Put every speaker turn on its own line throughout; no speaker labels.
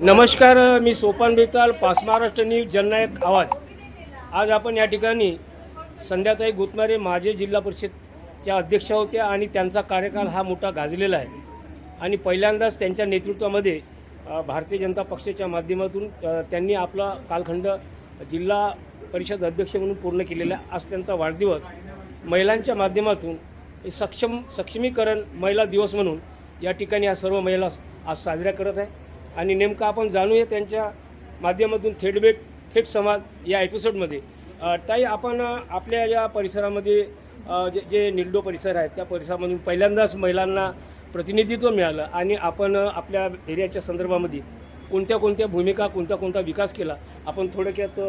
नमस्कार मी सोपान बेताल पाच महाराष्ट्र न्यूज जननायक आवाज. आज आपण या ठिकाणी संध्याताई गुतमारे माझे जिल्हा परिषदच्या अध्यक्ष होत्या आणि त्यांचा कार्यकाल हा मोठा गाजलेला आहे. आणि पहिल्यांदाच त्यांच्या नेतृत्वामध्ये भारतीय जनता पक्षाच्या माध्यमातून त्यांनी आपला कालखंड जिल्हा परिषद अध्यक्ष म्हणून पूर्ण केलेला आहे. आज त्यांचा वाढदिवस महिलांच्या माध्यमातून सक्षम सक्षमीकरण महिला दिवस म्हणून या ठिकाणी या सर्व महिला आज साजऱ्या करत आहे आणि नेमकं आपण जाणूया त्यांच्या माध्यमातून थेट भेट थेट समाज या एपिसोडमध्ये ताई आपण आपल्या या परिसरामध्ये जे जे निल्डो परिसर आहे त्या परिसरामधून पहिल्यांदाच महिलांना प्रतिनिधित्व मिळालं आणि आपण आपल्या एरियाच्या संदर्भामध्ये कोणत्या कोणत्या भूमिका कोणता कोणता विकास केला आपण थोडक्यात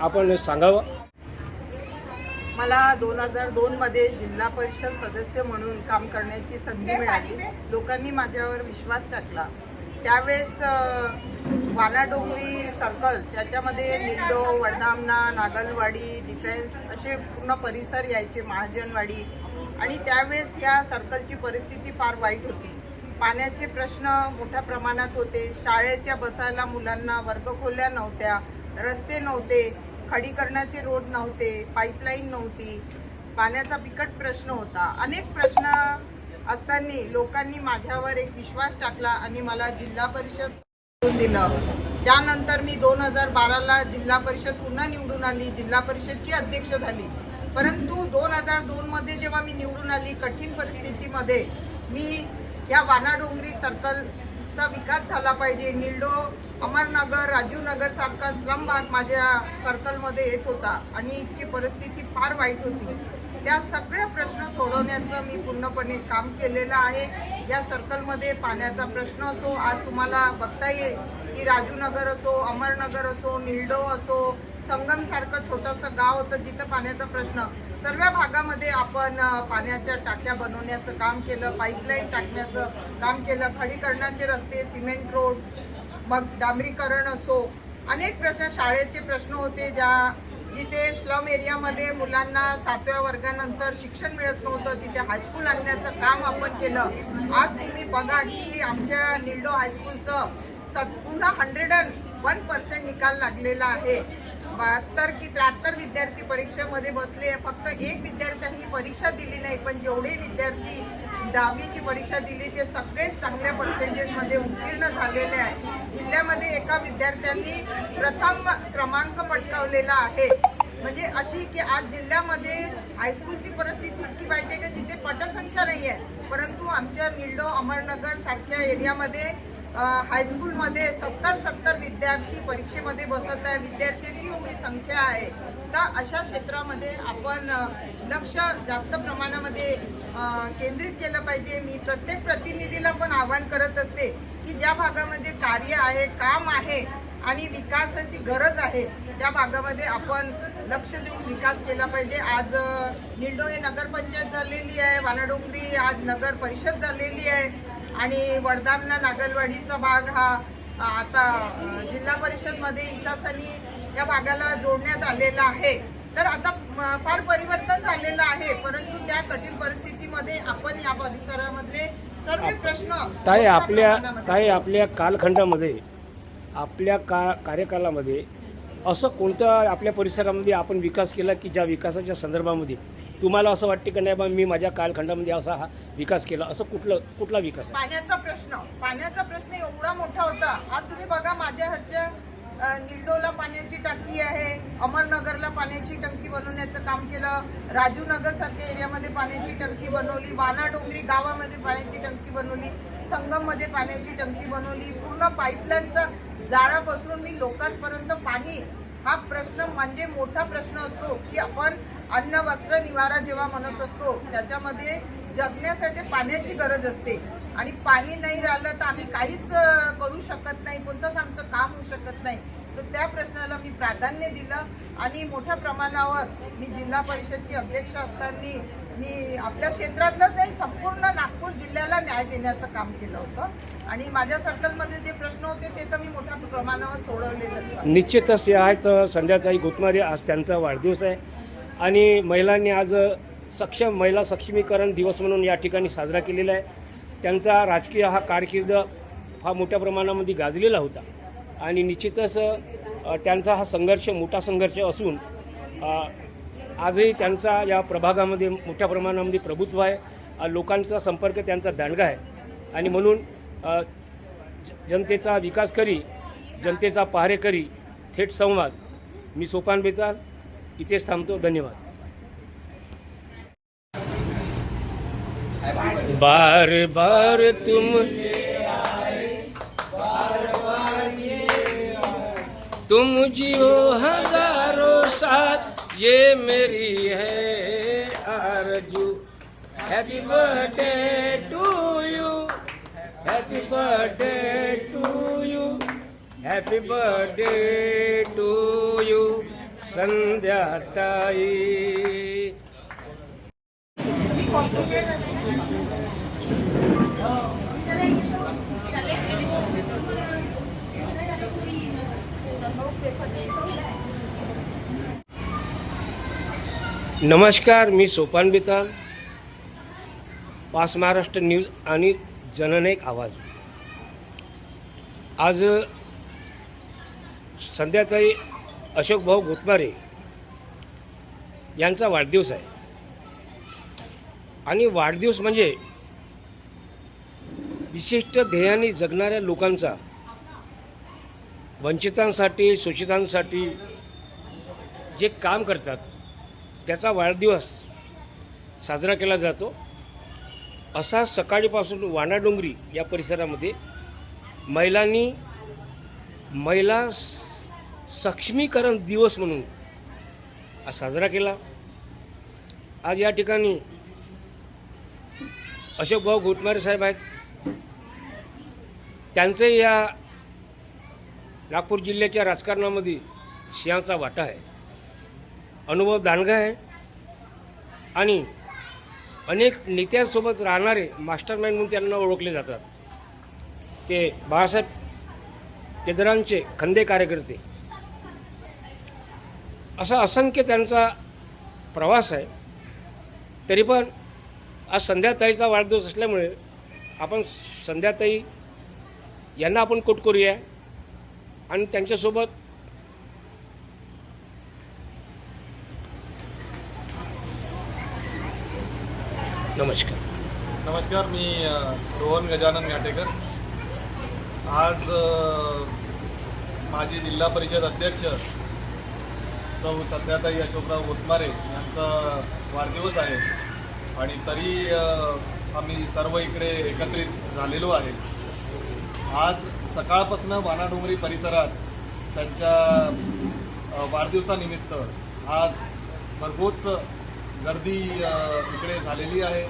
आपण सांगावं?
मला दोन हजार दोनमध्ये जिल्हा परिषद सदस्य म्हणून काम करण्याची संधी मिळाली. लोकांनी माझ्यावर विश्वास टाकला. त्यावेळेस वानाडोंगरी सर्कल त्याच्यामध्ये निल्डो वडदामना नागलवाडी डिफेन्स असे पूर्ण परिसर यायचे महाजनवाडी. आणि त्यावेळेस या सर्कलची परिस्थिती फार वाईट होती. पाण्याचे प्रश्न मोठ्या प्रमाणात होते. शाळेच्या बसायला मुलांना वर्गखोल्या नव्हत्या रस्ते नव्हते. खडीकरणाचे रोड नव्हते पाईपलाईन नव्हती. पाण्याचा बिकट प्रश्न होता. अनेक प्रश्न असताना लोकांनी माझ्यावर एक विश्वास टाकला आणि मला जिल्हा परिषद दिलं. त्यानंतर मी दोन हजार बाराला जिल्हा परिषद पुन्हा निवडून आली. जिल्हा परिषदची अध्यक्ष झाली. परंतु दोन हजार दोनमध्ये जेव्हा मी निवडून आली कठीण परिस्थितीमध्ये मी या वानाडोंगरी सर्कलचा विकास झाला पाहिजे. निल्डो अमरनगर राजीवनगर सारखा श्रम भाग माझ्या सर्कलमध्ये येत होता आणि इथची परिस्थिती फार वाईट होती. त्या सगळ्या प्रश्न सोडवण्याचं मी पूर्णपणे काम केलेलं आहे. या सर्कलमध्ये पाण्याचा प्रश्न असो आज तुम्हाला बघता येईल की राजूनगर असो अमरनगर असो निल्डो असो संगमसारखं छोटंसं गाव होतं जिथं पाण्याचा प्रश्न. सर्व भागामध्ये आपण पाण्याच्या टाक्या बनवण्याचं काम केलं पाईपलाईन टाकण्याचं काम केलं खडीकरणाचे रस्ते सिमेंट रोड मग डांबरीकरण असो अनेक प्रश्न शाळेचे प्रश्न होते ज्या जिथे स्लम एरियामध्ये मुलांना सातव्या वर्गानंतर शिक्षण मिळत नव्हतं तिथे हायस्कूल आणण्याचं काम आपण केलं. आज तुम्ही बघा की आमच्या निल्डो हायस्कूलचं सत पुन्हा हंड्रेड अँड वन पर्सेंट निकाल लागलेला आहे. बहात्तर की त्र्याहत्तर विद्यार्थी परीक्षेमध्ये बसले फक्त एक विद्यार्थ्यांनी परीक्षा दिली नाही पण जेवढे विद्यार्थी दहावीची परीक्षा दिली ते सगळेच चांगल्या पर्सेंटेजमध्ये उत्तीर्ण झालेले आहे. जिल्ह्यामध्ये एका विद्यार्थ्यांनी प्रथम क्रमांक पटकावलेला आहे. म्हणजे अशी की आज जिल्ह्यामध्ये हायस्कूलची परिस्थिती इतकी वाईट आहे की जिथे पटसंख्या नाही आहे परंतु आमच्या निल्डो अमरनगर सारख्या एरियामध्ये हायस्कूलमध्ये सत्तर सत्तर विद्यार्थी परीक्षेमध्ये बसत आहे. विद्यार्थ्यांची एवढी संख्या आहे. तर अशा क्षेत्रामध्ये आपण लक्ष जास्त प्रमाणामध्ये केंद्रित केलं पाहिजे. मी प्रत्येक प्रतिनिधीला पण आवाहन करत असते की ज्या भागामध्ये कार्य आहे काम आहे आणि विकासाची गरज आहे त्या भागामध्ये आपण लक्ष देऊन विकास केला पाहिजे. आज अ, निल्डो हे नगरपंचायत झालेली आहे वानाडोंगरी आज नगर परिषद झालेली आहे आणि वडदामना नागलवाडीचा भाग हा आता जिल्हा परिषदमध्ये इसासानी या भागाला जोडण्यात आलेला आहे. तर आता फार परिवर्तन झालेलं आहे. परंतु त्या कठीण परिस्थितीमध्ये आपण या परिसरामधले सर्व प्रश्न
ताई आपल्या ताई आपल्या कालखंडामध्ये आपल्या का कार्यकालामध्ये असं कोणतं आपल्या परिसरामध्ये आपण विकास केला की ज्या विकासाच्या संदर्भामध्ये तुम्हाला असं वाटते की नाही बा मी माझ्या कालखंडामध्ये असा हा विकास केला? असं कुठलं कुठला विकास?
पाण्याचा प्रश्न. पाण्याचा प्रश्न एवढा मोठा होता. आज तुम्ही बघा माझ्या हातच्या निल्डोला पाण्याची टाकी आहे अमरनगरला पाण्याची टंकी बनवण्याचं काम केलं राजूनगर सारख्या एरियामध्ये पाण्याची टंकी बनवली वानाडोंगरी गावामध्ये पाण्याची टंकी बनवली संगममध्ये पाण्याची टंकी बनवली पूर्ण पाईपलाईनचा जाळा पसरून मी लोकांपर्यंत पाणी हा प्रश्न म्हणजे मोठा प्रश्न असतो की आपण अन्न वस्त्र निवारा जेव्हा म्हणत असतो त्याच्यामध्ये जगण्यासाठी पाण्याची गरज असते. आणि पाणी नाही राहिलं तर आम्ही काहीच करू शकत नाही. कोणतंच आमचं काम होऊ शकत नाही. तर त्या प्रश्नाला मी प्राधान्य दिलं आणि मोठ्या प्रमाणावर मी जिल्हा परिषदची अध्यक्ष असताना मी आपल्या क्षेत्रातलंच नाही संपूर्ण नागपूर जिल्ह्याला न्याय देण्याचं काम केलं होतं. आणि माझ्या सर्कलमध्ये जे प्रश्न होते ते तर मी मोठ्या प्रमाणावर सोडवलेलं
निश्चितच हे आहेत. संध्याकाळी गोतमारे आज त्यांचा वाढदिवस आहे. आणि महिलांनी आज सक्षम महिला सक्षमीकरण दिवस म्हणून या ठिकाणी साजरा केलेला आहे. त्यांचा राजकीय हा कारकीर्द हा मोठ्या प्रमाणामध्ये गाजलेला होता. आणि निश्चितच त्यांचा हा संघर्ष मोठा संघर्ष असून आजही त्यांचा या प्रभागामध्ये मोठ्या प्रमाणामध्ये प्रभुत्व आहे. लोकांचा संपर्क त्यांचा दांडगा आहे. आणि म्हणून जनतेचा विकास करी जनतेचा पहारेकरी थेट संवाद. मी सोपान बेताल इथेच थांबतो. धन्यवाद. बार बार तुम तुम जियो हज़ारों साथ, ये मेरी है आरज़ू। Happy birthday to you happy birthday to you happy birthday to you Sandhya tai नमस्कार मी सोपान बेताल पास महाराष्ट्र न्यूज आणि जननायक आवाज. आज संध्याकाळी अशोक भाऊ गोतमारे यांचा वाढदिवस आहे. आणि वाढदिवस म्हणजे विशिष्ट ध्येयाने जगणाऱ्या लोकांचा वंचितांसाठी शोषितांसाठी जे काम करतात त्याचा वाढदिवस साजरा केला जातो. असा सकाळीपासून वाणाडोंगरी या परिसरामध्ये महिलांनी महिला सक्षमीकरण दिवस म्हणून आज साजरा केला. आज या ठिकाणी अशोक भाऊ घोटमारे साहेब आहेत. त्यांचे या नागपूर जिल्ह्याच्या राजकारणामध्ये सिंहाचा वाटा आहे. अनुभव दांडगा आहे. आणि अनेक नेत्यांसोबत राहणारे मास्टरमाइंड म्हणून त्यांना ओळखले जातात. ते बाळासाहेब केदारांचे खंदे कार्यकर्ते. असा असंख्य त्यांचा प्रवास आहे. तरी पण आज संध्याताईचा वाढदिवस असल्यामुळे आपण संध्याताई यांना आपण कोट करूया. आणि त्यांच्यासोबत नमस्कार.
नमस्कार मी रोहन गजानन घाटेकर. आज माजी जिल्हा परिषद अध्यक्ष सौ सध्याताई अशोकराव गोतमारे यांचा वाढदिवस आहे. आणि तरी आम्ही सर्व इकडे एकत्रित झालेलो आहे. आज सकाळपासून वानाडोंगरी परिसरात त्यांच्या वाढदिवसानिमित्त आज भरघोस गर्दी इकडे झालेली आहे.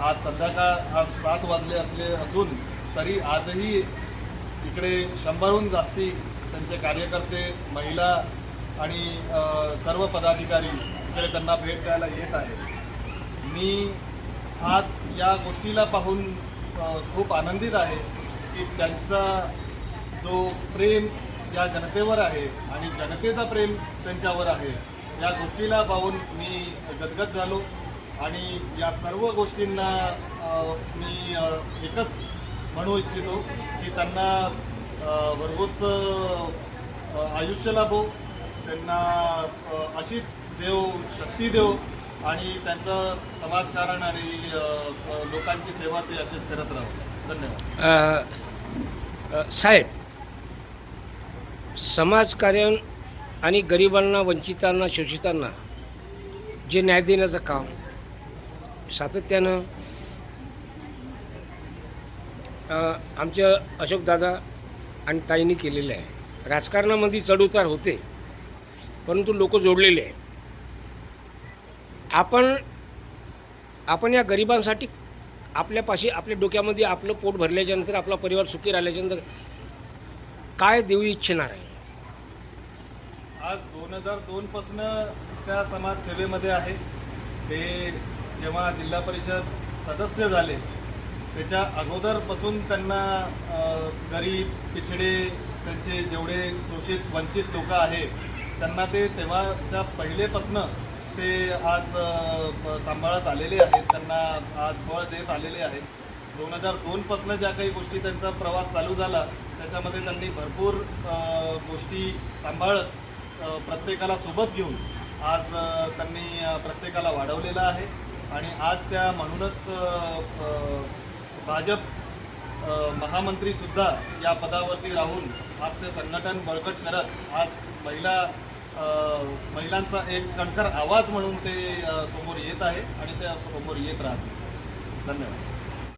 आज संध्याकाळ आज सात वाजले असले असून तरी आजही इकडे शंभरहून जास्ती त्यांचे कार्यकर्ते महिला आणि सर्व पदाधिकारी इकडे त्यांना भेट द्यायला येत आहे मी आज या गोष्टीला पाहून खूप आनंदित आहे की त्यांचा जो प्रेम या जनतेवर आहे आणि जनतेचा प्रेम त्यांच्यावर आहे. या गोष्टीला पाहून मी गदगद झालो आणि या सर्व गोष्टींना मी एकच म्हणू इच्छितो की त्यांना अ, आयुष्य लाभो त्यांना अशीच देव शक्ती देव आणि त्यांचं समाजकारण आणि लोकांची सेवा ते अशीच करत राहो. धन्यवाद.
साहेब समाजकार्य आणि गरिबांना वंचितांना शोषितांना जे न्याय देण्याचं काम सातत्यानं आमच्या अशोकदादा आणि ताईंनी केलेलं आहे. राजकारणामध्ये चढउतार होते परंतु लोक जोडलेले आहे आपण आपण या गरिबांसाठी आपल्यापाशी आपल्या डोक्यामध्ये आपलं पोट भरल्याच्यानंतर आपला परिवार सुखी राहिल्याच्यानंतर काय देऊ इच्छिणार आहे?
आज दोन हजार दोनपासून त्या समाजसेवेमध्ये आहे. ते जेव्हा जिल्हा परिषद सदस्य झाले त्याच्या अगोदरपासून त्यांना गरीब पिछडे त्यांचे जेवढे शोषित वंचित लोक आहेत त्यांना ते तेव्हाच्या पहिलेपासनं ते आज सांभाळत आलेले आहेत. त्यांना आज बळ देत आलेले आहेत दोन हजार दोनपासनं ज्या काही गोष्टी त्यांचा प्रवास चालू झाला त्याच्यामध्ये त्यांनी भरपूर गोष्टी सांभाळत प्रत्येकाला सोबत घेऊन आज त्यांनी प्रत्येकाला वाढवलेलं आहे. आणि आज त्या म्हणूनच भाजप महामंत्रीसुद्धा या पदावरती राहून आज ते संघटन बळकट करत आज महिला महिलांचा एक कणखर आवाज म्हणून ते समोर येत आहे आणि ते समोर येत राहतील. धन्यवाद.